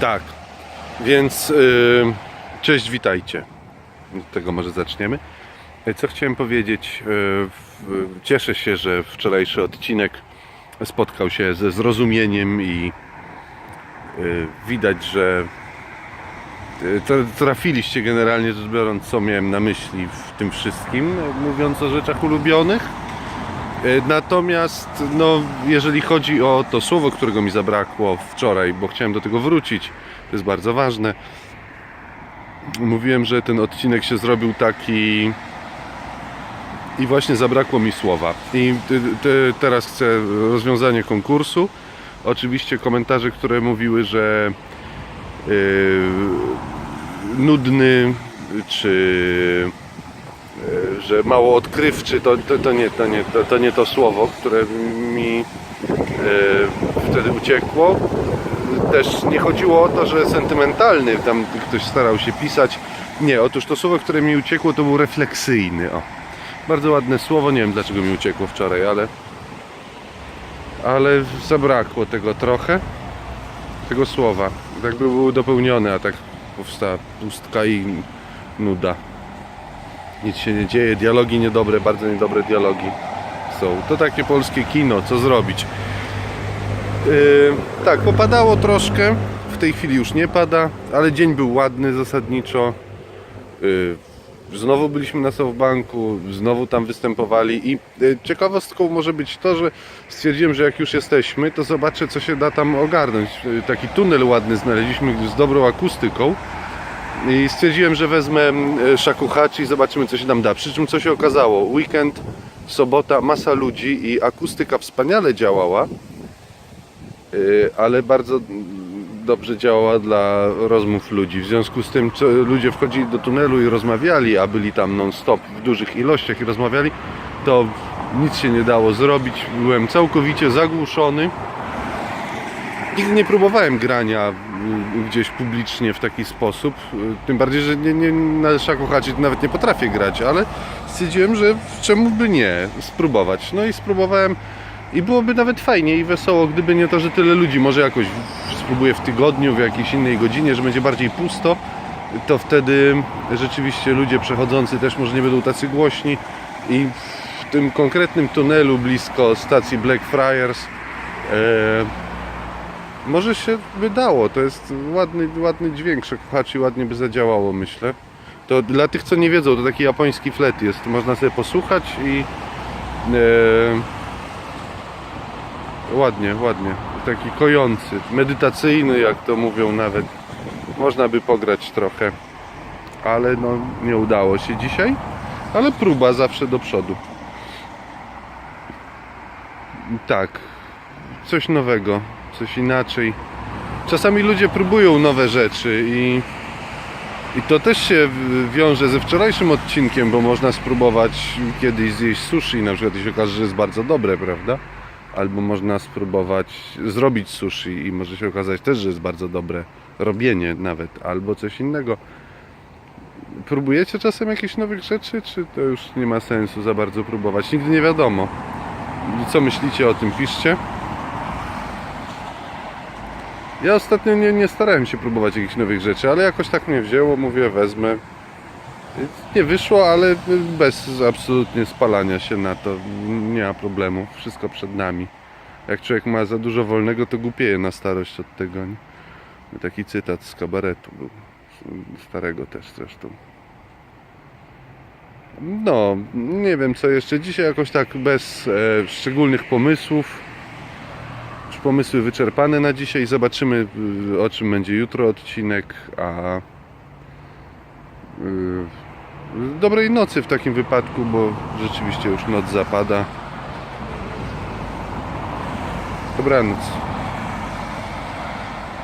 Tak, więc y, cześć, witajcie. Od tego może zaczniemy. Y, Co chciałem powiedzieć? y, w- Cieszę się, że wczorajszy odcinek spotkał się ze zrozumieniem i y, widać, że tra- trafiliście generalnie rzecz biorąc, co miałem na myśli w tym wszystkim, mówiąc o rzeczach ulubionych. Y, Natomiast, no, jeżeli chodzi o to słowo, którego mi zabrakło wczoraj, bo chciałem do tego wrócić, to jest bardzo ważne. Mówiłem, że ten odcinek się zrobił taki i właśnie zabrakło mi słowa. I teraz chcę rozwiązanie konkursu. Oczywiście komentarze, które mówiły, że yy, nudny czy że mało odkrywczy, to, to, to, nie, to, nie, to, to nie to słowo, które mi yy, wtedy uciekło. Też nie chodziło o to, że sentymentalny, tam ktoś starał się pisać. Nie, otóż to słowo, które mi uciekło, to był refleksyjny. O. Bardzo ładne słowo, nie wiem dlaczego mi uciekło wczoraj, ale ale zabrakło tego trochę, tego słowa. Tak by był dopełniony, a tak powstała pustka i nuda. Nic się nie dzieje, dialogi niedobre, bardzo niedobre dialogi są. To takie polskie kino, co zrobić? Yy, tak, popadało troszkę, w tej chwili już nie pada, ale dzień był ładny zasadniczo. Yy, Znowu byliśmy na Softbanku, znowu tam występowali i y, ciekawostką może być to, że stwierdziłem, że jak już jesteśmy, to zobaczę co się da tam ogarnąć. Y, Taki tunel ładny znaleźliśmy z dobrą akustyką i stwierdziłem, że wezmę y, shakuhachi i zobaczymy co się tam da. Przy czym co się okazało, weekend, sobota, masa ludzi i akustyka wspaniale działała, y, ale bardzo dobrze działała dla rozmów ludzi. W związku z tym, ludzie wchodzili do tunelu i rozmawiali, a byli tam non-stop w dużych ilościach i rozmawiali, to nic się nie dało zrobić. Byłem całkowicie zagłuszony. Nigdy nie próbowałem grania y, gdzieś publicznie w taki sposób. y, Tym bardziej, że nie, nie, na szakuchacie nawet nie potrafię grać, ale stwierdziłem, że czemu by nie spróbować. No i spróbowałem i byłoby nawet fajnie i wesoło, gdyby nie to, że tyle ludzi. Może jakoś spróbuję w tygodniu, w jakiejś innej godzinie, że będzie bardziej pusto. To wtedy rzeczywiście ludzie przechodzący też może nie będą tacy głośni. I w tym konkretnym tunelu blisko stacji Blackfriars e, może się by dało. To jest ładny, ładny dźwięk. Shakuhachi ładnie by zadziałało, myślę. To dla tych, co nie wiedzą, to taki japoński flet jest. Można sobie posłuchać i e, Ładnie, ładnie. Taki kojący, medytacyjny, jak to mówią nawet. Można by pograć trochę, ale no nie udało się dzisiaj. Ale próba zawsze do przodu. Tak, coś nowego, coś inaczej. Czasami ludzie próbują nowe rzeczy i, i to też się wiąże ze wczorajszym odcinkiem, bo można spróbować kiedyś zjeść sushi, na przykład i się okaże, że jest bardzo dobre, prawda? Albo można spróbować zrobić sushi i może się okazać też, że jest bardzo dobre robienie nawet, albo coś innego. Próbujecie czasem jakichś nowych rzeczy, czy to już nie ma sensu za bardzo próbować? Nigdy nie wiadomo. Co myślicie o tym? Piszcie. Ja ostatnio nie, nie starałem się próbować jakichś nowych rzeczy, ale jakoś tak mnie wzięło, mówię, wezmę. Nie wyszło, ale bez absolutnie spalania się na to. Nie ma problemu. Wszystko przed nami. Jak człowiek ma za dużo wolnego, to głupieje na starość od tego. Nie? Taki cytat z kabaretu był. Starego też zresztą. No, nie wiem co jeszcze. Dzisiaj jakoś tak bez e, szczególnych pomysłów. Pomysły wyczerpane na dzisiaj. Zobaczymy y, o czym będzie jutro odcinek, a y, dobrej nocy w takim wypadku, bo rzeczywiście już noc zapada. Dobranoc.